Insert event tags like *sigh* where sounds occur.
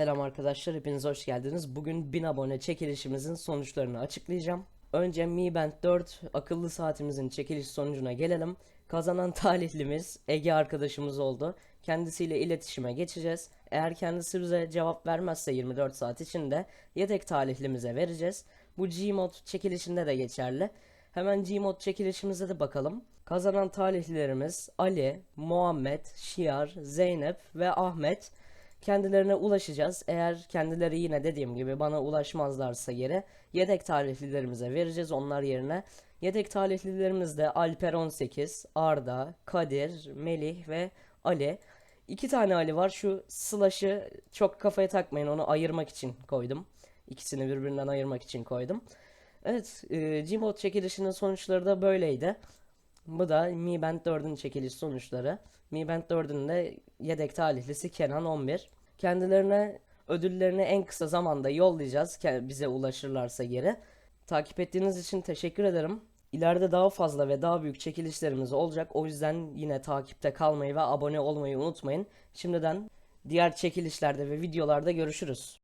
Selam arkadaşlar, hepiniz hoş geldiniz. Bugün 1000 abone çekilişimizin sonuçlarını açıklayacağım. Önce Mi Band 4 akıllı saatimizin çekiliş sonucuna gelelim. Kazanan *laughs* talihlimiz Ege arkadaşımız oldu. Kendisiyle iletişime geçeceğiz. Eğer kendisi bize cevap vermezse 24 saat içinde yedek talihlimize vereceğiz. Bu Gmod çekilişinde de geçerli. Hemen Gmod çekilişimize de bakalım. Kazanan talihlilerimiz Ali, Muhammed, Şiar, Zeynep ve Ahmet. Kendilerine ulaşacağız. Eğer kendileri yine dediğim gibi bana ulaşmazlarsa geri yedek talihlilerimize vereceğiz onlar yerine. Yedek talihlilerimiz de Alper 18, Arda, Kadir, Melih ve Ali. İki tane Ali var. Şu slash'ı çok kafaya takmayın. Onu ayırmak için koydum. İkisini birbirinden ayırmak için koydum. Evet, e, Gmod çekilişinin sonuçları da böyleydi. Bu da Mi Band 4'ün çekiliş sonuçları. Mi Band 4'ün de yedek talihlisi Kenan 11. Kendilerine ödüllerini en kısa zamanda yollayacağız bize ulaşırlarsa geri. Takip ettiğiniz için teşekkür ederim. İleride daha fazla ve daha büyük çekilişlerimiz olacak. O yüzden yine takipte kalmayı ve abone olmayı unutmayın. Şimdiden diğer çekilişlerde ve videolarda görüşürüz.